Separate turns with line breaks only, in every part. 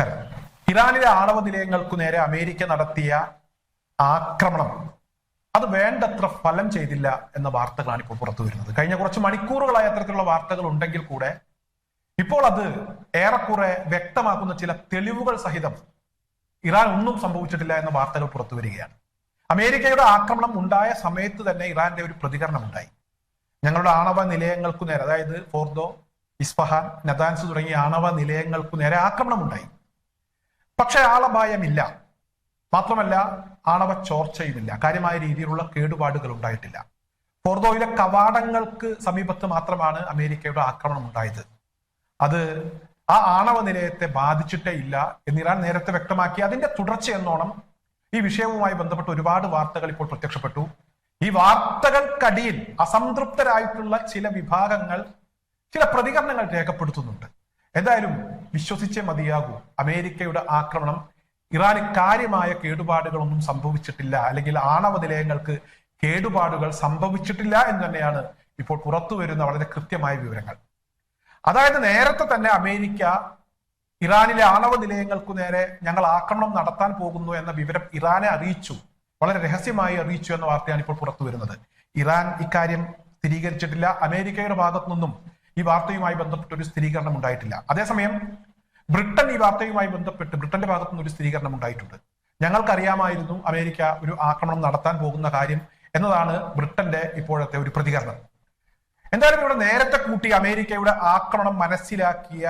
നമസ്കാരം ഇറാനിലെ ആണവ നിലയങ്ങൾക്കു നേരെ അമേരിക്ക നടത്തിയ ആക്രമണം. അത് വേണ്ടത്ര ഫലം ചെയ്തില്ല എന്ന വാർത്തകളാണ് ഇപ്പോൾ പുറത്തു വരുന്നത്. കഴിഞ്ഞ കുറച്ച് മണിക്കൂറുകളായി അത്തരത്തിലുള്ള വാർത്തകൾ ഉണ്ടെങ്കിൽ കൂടെ ഇപ്പോൾ അത് ഏറെക്കുറെ വ്യക്തമാക്കുന്ന ചില തെളിവുകൾ സഹിതം ഇറാൻ ഒന്നും സംഭവിച്ചിട്ടില്ല എന്ന വാർത്തകൾ പുറത്തു വരികയാണ്. അമേരിക്കയുടെ ആക്രമണം ഉണ്ടായ സമയത്ത് തന്നെ ഇറാന്റെ ഒരു പ്രതികരണം ഉണ്ടായി ഞങ്ങളുടെ ആണവ നിലയങ്ങൾക്കു നേരെ അതായത് ഫോർദോ ഇസ്ഫഹാൻ നദാൻസ് തുടങ്ങിയ ആണവ നിലയങ്ങൾക്കു നേരെ ആക്രമണം ഉണ്ടായി പക്ഷെ ആളപായമില്ല മാത്രമല്ല ആണവ ചോർച്ചയുമില്ല. കാര്യമായ രീതിയിലുള്ള കേടുപാടുകൾ ഉണ്ടായിട്ടില്ല. ഫോർദോയിലെ കവാടങ്ങൾക്ക് സമീപത്ത് മാത്രമാണ് അമേരിക്കയുടെ ആക്രമണം ഉണ്ടായത്. അത് ആ ആണവ നിലയത്തെ ബാധിച്ചിട്ടേ ഇല്ല എന്ന് ഇറാൻ നേരത്തെ വ്യക്തമാക്കി. അതിന്റെ തുടർച്ച എന്നോണം ഈ വിഷയവുമായി ബന്ധപ്പെട്ട് ഒരുപാട് വാർത്തകൾ ഇപ്പോൾ പ്രത്യക്ഷപ്പെട്ടു. ഈ വാർത്തകൾക്കടിയിൽ അസംതൃപ്തരായിട്ടുള്ള ചില വിഭാഗങ്ങൾ ചില പ്രതികരണങ്ങൾ രേഖപ്പെടുത്തുന്നുണ്ട്. എന്തായാലും വിശ്വസിച്ചേ മതിയാകൂ. അമേരിക്കയുടെ ആക്രമണം ഇറാന് കാര്യമായ കേടുപാടുകളൊന്നും സംഭവിച്ചിട്ടില്ല. അല്ലെങ്കിൽ ആണവ നിലയങ്ങൾക്ക് കേടുപാടുകൾ സംഭവിച്ചിട്ടില്ല എന്ന് തന്നെയാണ് ഇപ്പോൾ പുറത്തു വരുന്ന വളരെ കൃത്യമായ വിവരങ്ങൾ. അതായത് നേരത്തെ തന്നെ അമേരിക്ക ഇറാനിലെ ആണവ നിലയങ്ങൾക്കു നേരെ ഞങ്ങൾ ആക്രമണം നടത്താൻ പോകുന്നു എന്ന വിവരം ഇറാനെ അറിയിച്ചു. വളരെ രഹസ്യമായി അറിയിച്ചു എന്ന വാർത്തയാണ് ഇപ്പോൾ പുറത്തു വരുന്നത്. ഇറാൻ ഇക്കാര്യം സ്ഥിരീകരിച്ചിട്ടില്ല. അമേരിക്കയുടെ ഭാഗത്തു നിന്നും ഈ വാർത്തയുമായി ബന്ധപ്പെട്ട് ഒരു സ്ഥിരീകരണം ഉണ്ടായിട്ടില്ല. അതേസമയം ബ്രിട്ടൻ ഈ വാർത്തയുമായി ബന്ധപ്പെട്ട് ബ്രിട്ടന്റെ ഭാഗത്തു നിന്ന് ഒരു സ്ഥിരീകരണം ഉണ്ടായിട്ടുണ്ട്. ഞങ്ങൾക്കറിയാമായിരുന്നു അമേരിക്ക ഒരു ആക്രമണം നടത്താൻ പോകുന്ന കാര്യം എന്നതാണ് ബ്രിട്ടന്റെ ഇപ്പോഴത്തെ ഒരു പ്രതികരണം. എന്തായാലും ഇവിടെ നേരത്തെ കൂട്ടി അമേരിക്കയുടെ ആക്രമണം മനസ്സിലാക്കിയ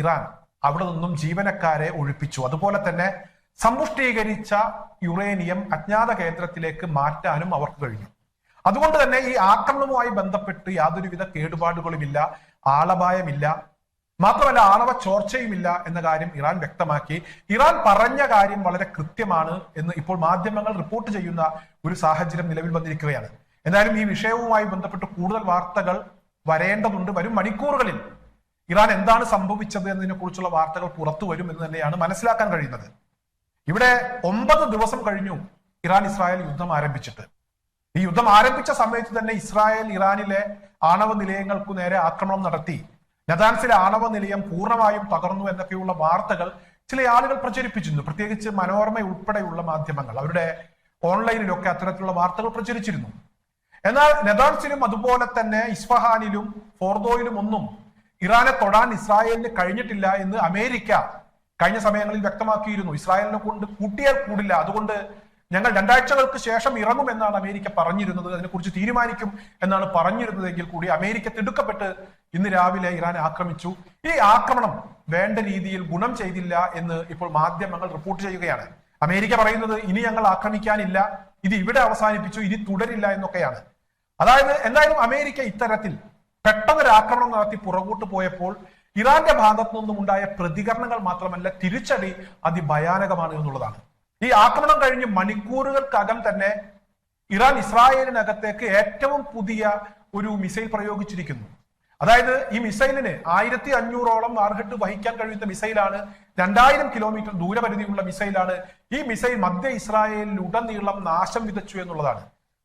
ഇറാൻ അവിടെ നിന്നും ജീവനക്കാരെ ഒഴിപ്പിച്ചു. അതുപോലെ തന്നെ സമ്പുഷ്ടീകരിച്ച യുറേനിയം അജ്ഞാത കേന്ദ്രത്തിലേക്ക് മാറ്റാനും അവർക്ക് കഴിഞ്ഞു. അതുകൊണ്ട് തന്നെ ഈ ആക്രമണവുമായി ബന്ധപ്പെട്ട് യാതൊരുവിധ കേടുപാടുകളുമില്ല. ആളപായമില്ല. മാത്രമല്ല ആണവ ചോർച്ചയുമില്ല എന്ന കാര്യം ഇറാൻ വ്യക്തമാക്കി. ഇറാൻ പറഞ്ഞ കാര്യം വളരെ കൃത്യമാണ് എന്ന് ഇപ്പോൾ മാധ്യമങ്ങൾ റിപ്പോർട്ട് ചെയ്യുന്ന ഒരു സാഹചര്യം നിലവിൽ വന്നിരിക്കുകയാണ്. എന്തായാലും ഈ വിഷയവുമായി ബന്ധപ്പെട്ട് കൂടുതൽ വാർത്തകൾ വരേണ്ടതുണ്ട്. വരും മണിക്കൂറുകളിൽ ഇറാൻ എന്താണ് സംഭവിച്ചത് എന്നതിനെ കുറിച്ചുള്ള വാർത്തകൾ പുറത്തു വരും എന്ന് തന്നെയാണ് മനസ്സിലാക്കാൻ കഴിയുന്നത്. ഇവിടെ ഒമ്പത് ദിവസം കഴിഞ്ഞു ഇറാൻ ഇസ്രായേൽ യുദ്ധം ആരംഭിച്ചിട്ട്. ഈ യുദ്ധം ആരംഭിച്ച സമയത്ത് തന്നെ ഇസ്രായേൽ ഇറാനിലെ ആണവ നിലയങ്ങൾക്കു നേരെ ആക്രമണം നടത്തി. നദാൻസിലെ ആണവ നിലയം പൂർണമായും തകർന്നു എന്നൊക്കെയുള്ള വാർത്തകൾ ചില ആളുകൾ പ്രചരിപ്പിച്ചിരുന്നു. പ്രത്യേകിച്ച് മനോരമ ഉൾപ്പെടെയുള്ള മാധ്യമങ്ങൾ. അവരുടെ ഓൺലൈനിലൊക്കെ അത്തരത്തിലുള്ള വാർത്തകൾ പ്രചരിച്ചിരുന്നു. എന്നാൽ നെതാൻസിലും അതുപോലെ തന്നെ ഇസ്ഫഹാനിലും ഫോർദോയിലും ഒന്നും ഇറാനെ തൊടാൻ ഇസ്രായേലിന് കഴിഞ്ഞിട്ടില്ല എന്ന് അമേരിക്ക കഴിഞ്ഞ സമയങ്ങളിൽ വ്യക്തമാക്കിയിരുന്നു. ഇസ്രായേലിനെ കൊണ്ട് കൂട്ടിയാൽ കൂടില്ല. അതുകൊണ്ട് ഞങ്ങൾ രണ്ടാഴ്ചകൾക്ക് ശേഷം ഇറങ്ങും എന്നാണ് അമേരിക്ക പറഞ്ഞിരുന്നത്. അതിനെക്കുറിച്ച് തീരുമാനിക്കും എന്നാണ് പറഞ്ഞിരുന്നതെങ്കിൽ കൂടി അമേരിക്ക തിടുക്കപ്പെട്ട് ഇന്ന് രാവിലെ ഇറാൻ ആക്രമിച്ചു. ഈ ആക്രമണം വേണ്ട രീതിയിൽ ഗുണം ചെയ്തില്ല എന്ന് ഇപ്പോൾ മാധ്യമങ്ങൾ റിപ്പോർട്ട് ചെയ്യുകയാണ്. അമേരിക്ക പറയുന്നത് ഇനി ഞങ്ങൾ ആക്രമിക്കാനില്ല ഇത് ഇവിടെ അവസാനിപ്പിച്ചു ഇനി തുടരില്ല എന്നൊക്കെയാണ്. അതായത് എന്തായാലും അമേരിക്ക ഇത്തരത്തിൽ പെട്ടെന്നൊരു ആക്രമണം നടത്തി പുറകോട്ട് പോയപ്പോൾ ഇറാന്റെ ഭാഗത്തു നിന്നും ഉണ്ടായ പ്രതികരണങ്ങൾ മാത്രമല്ല തിരിച്ചടി അതിഭയാനകമാണ് എന്നുള്ളതാണ്. ഈ ആക്രമണം കഴിഞ്ഞ് മണിക്കൂറുകൾക്കകം തന്നെ ഇറാൻ ഇസ്രായേലിനകത്തേക്ക് ഏറ്റവും പുതിയ ഒരു മിസൈൽ പ്രയോഗിച്ചിരിക്കുന്നു. അതായത് ഈ മിസൈലിന് ആയിരത്തി അഞ്ഞൂറോളം മാർഹട്ട് വഹിക്കാൻ കഴിയുന്ന മിസൈലാണ് രണ്ടായിരം കിലോമീറ്റർ ദൂരപരിധിയുള്ള മിസൈലാണ് ഈ മിസൈൽ മധ്യ ഇസ്രായേലിൽ ഉടനീളം നാശം വിതച്ചു എന്നുള്ളതാണ്.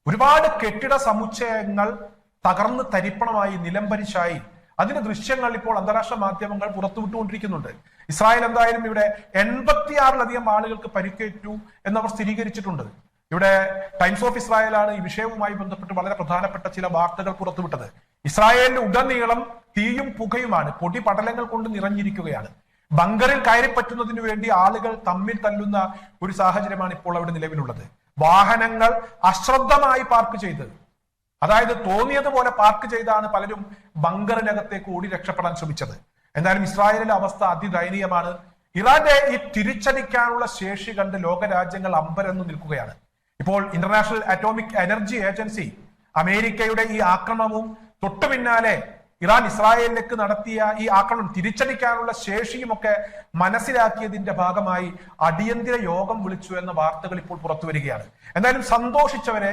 ഒരുപാട് കെട്ടിട സമുച്ചയങ്ങൾ തകർന്ന് തരിപ്പണമായി നിലംപരിശായി അതിന്റെ ദൃശ്യങ്ങൾ ഇപ്പോൾ അന്താരാഷ്ട്ര മാധ്യമങ്ങൾ പുറത്തുവിട്ടുകൊണ്ടിരിക്കുന്നുണ്ട്. ഇസ്രായേൽ എന്തായാലും ഇവിടെ എൺപത്തിയാറിലധികം ആളുകൾക്ക് പരിക്കേറ്റു എന്നവർ സ്ഥിരീകരിച്ചിട്ടുണ്ട്. ഇവിടെ ടൈംസ് ഓഫ് ഇസ്രായേലാണ് ഈ വിഷയവുമായി ബന്ധപ്പെട്ട് വളരെ പ്രധാനപ്പെട്ട ചില വാർത്തകൾ പുറത്തുവിട്ടത്. ഇസ്രായേലിന്റെ ഉടനീളം തീയും പുകയുമാണ്. പൊടി പടലങ്ങൾ കൊണ്ട് നിറഞ്ഞിരിക്കുകയാണ്. ബങ്കറിൽ കയറിപ്പറ്റുന്നതിന് വേണ്ടി ആളുകൾ തമ്മിൽ തല്ലുന്ന ഒരു സാഹചര്യമാണ് ഇപ്പോൾ അവിടെ നിലവിലുള്ളത്. വാഹനങ്ങൾ അശ്രദ്ധമായി പാർക്ക് ചെയ്ത് അതായത് തോന്നിയതുപോലെ പാർക്ക് ചെയ്താണ് പലരും ബങ്കറിനകത്തേക്ക് ഓടി രക്ഷപ്പെടാൻ ശ്രമിച്ചത്. എന്തായാലും ഇസ്രായേലിന്റെ അവസ്ഥ അതിദയനീയമാണ്. ഇറാന്റെ ഈ തിരിച്ചടിക്കാനുള്ള ശേഷി കണ്ട് ലോകരാജ്യങ്ങൾ അമ്പരന്നു നിൽക്കുകയാണ്. ഇപ്പോൾ ഇന്റർനാഷണൽ അറ്റോമിക് എനർജി ഏജൻസി അമേരിക്കയുടെ ഈ ആക്രമണവും തൊട്ടു പിന്നാലെ ഇറാൻ ഇസ്രായേലിലേക്ക് നടത്തിയ ഈ ആക്രമണം തിരിച്ചടിക്കാനുള്ള ശേഷിയും ഒക്കെ മനസ്സിലാക്കിയതിന്റെ ഭാഗമായി അടിയന്തര യോഗം വിളിച്ചു എന്ന വാർത്തകൾ ഇപ്പോൾ പുറത്തു വരികയാണ്. എന്തായാലും സന്തോഷിച്ചവരെ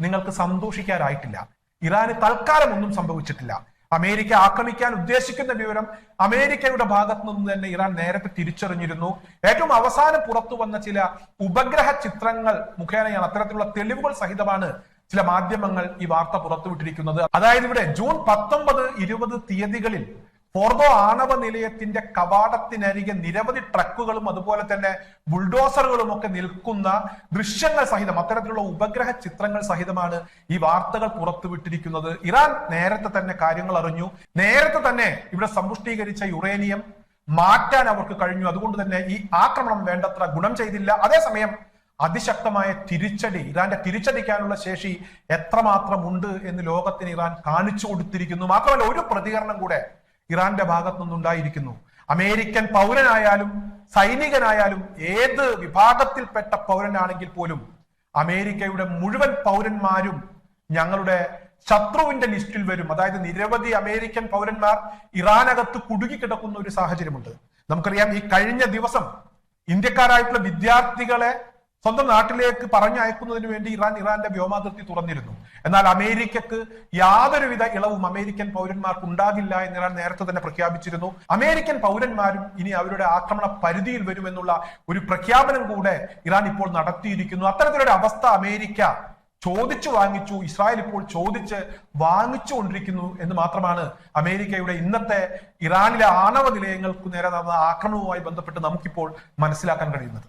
നിങ്ങൾക്ക് സന്തോഷിക്കാനായിട്ടില്ല. ഇറാന് തൽക്കാലം ഒന്നും സംഭവിച്ചിട്ടില്ല. അമേരിക്ക ആക്രമിക്കാൻ ഉദ്ദേശിക്കുന്ന വിവരം അമേരിക്കയുടെ ഭാഗത്തു നിന്ന് തന്നെ ഇറാൻ നേരത്തെ തിരിച്ചറിഞ്ഞിരുന്നു. ഏറ്റവും അവസാനം പുറത്തു വന്ന ചില ഉപഗ്രഹ ചിത്രങ്ങൾ മുഖേനയാണ് അത്തരത്തിലുള്ള തെളിവുകൾ സഹിതമാണ് ചില മാധ്യമങ്ങൾ ഈ വാർത്ത പുറത്തുവിട്ടിരിക്കുന്നത്. അതായത് ഇവിടെ ജൂൺ പത്തൊമ്പത് ഇരുപത് തീയതികളിൽ ഫോർദോ ആണവ നിലയത്തിന്റെ കവാടത്തിനരികെ നിരവധി ട്രക്കുകളും അതുപോലെ തന്നെ ബുൾഡോസറുകളും ഒക്കെ നിൽക്കുന്ന ദൃശ്യങ്ങൾ സഹിതം അത്തരത്തിലുള്ള ഉപഗ്രഹ ചിത്രങ്ങൾ സഹിതമാണ് ഈ വാർത്തകൾ പുറത്തുവിട്ടിരിക്കുന്നത്. ഇറാൻ നേരത്തെ തന്നെ കാര്യങ്ങൾ അറിഞ്ഞു. നേരത്തെ തന്നെ ഇവിടെ സമ്പുഷ്ടീകരിച്ച യുറേനിയം മാറ്റാൻ അവർക്ക് കഴിഞ്ഞു. അതുകൊണ്ട് തന്നെ ഈ ആക്രമണം വേണ്ടത്ര ഗുണം ചെയ്തില്ല. അതേസമയം അതിശക്തമായ തിരിച്ചടി ഇറാന്റെ തിരിച്ചടിക്കാനുള്ള ശേഷി എത്രമാത്രം ഉണ്ട് എന്ന് ലോകത്തിന് ഇറാൻ കാണിച്ചു കൊടുത്തിരിക്കുന്നു. മാത്രമല്ല ഒരു പ്രതികരണം കൂടെ ഇറാന്റെ ഭാഗത്തു നിന്നുണ്ടായിരിക്കുന്നു അമേരിക്കൻ പൗരനായാലും സൈനികനായാലും ഏത് വിഭാഗത്തിൽപ്പെട്ട പൗരനാണെങ്കിൽ പോലും അമേരിക്കയുടെ മുഴുവൻ പൗരന്മാരും ഞങ്ങളുടെ ശത്രുവിന്റെ ലിസ്റ്റിൽ വരും. അതായത് നിരവധി അമേരിക്കൻ പൗരന്മാർ ഇറാനകത്ത് കുടുങ്ങിക്കിടക്കുന്ന ഒരു സാഹചര്യമുണ്ട്. നമുക്കറിയാം ഈ കഴിഞ്ഞ ദിവസം ഇന്ത്യക്കാരായിട്ടുള്ള വിദ്യാർത്ഥികളെ സ്വന്തം നാട്ടിലേക്ക് പറഞ്ഞയക്കുന്നതിന് വേണ്ടി ഇറാൻ ഇറാന്റെ വ്യോമാതിർത്തി തുറന്നിരുന്നു. എന്നാൽ അമേരിക്കക്ക് യാതൊരുവിധ ഇളവും അമേരിക്കൻ പൗരന്മാർക്ക് ഉണ്ടാകില്ല എന്ന് ഇറാൻ നേരത്തെ തന്നെ പ്രഖ്യാപിച്ചിരുന്നു. അമേരിക്കൻ പൗരന്മാരും ഇനി അവരുടെ ആക്രമണ പരിധിയിൽ വരുമെന്നുള്ള ഒരു പ്രഖ്യാപനം കൂടെ ഇറാൻ ഇപ്പോൾ നടത്തിയിരിക്കുന്നു. അത്തരത്തിലൊരു അവസ്ഥ അമേരിക്ക ചോദിച്ചു വാങ്ങിച്ചു ഇസ്രായേൽ ഇപ്പോൾ ചോദിച്ച് വാങ്ങിച്ചുകൊണ്ടിരിക്കുന്നു എന്ന് മാത്രമാണ് അമേരിക്കയുടെ ഇന്നത്തെ ഇറാനിലെ ആണവ നിലയങ്ങൾക്ക് നേരെ നടന്ന ആക്രമണവുമായി ബന്ധപ്പെട്ട് നമുക്കിപ്പോൾ മനസ്സിലാക്കാൻ കഴിയുന്നത്.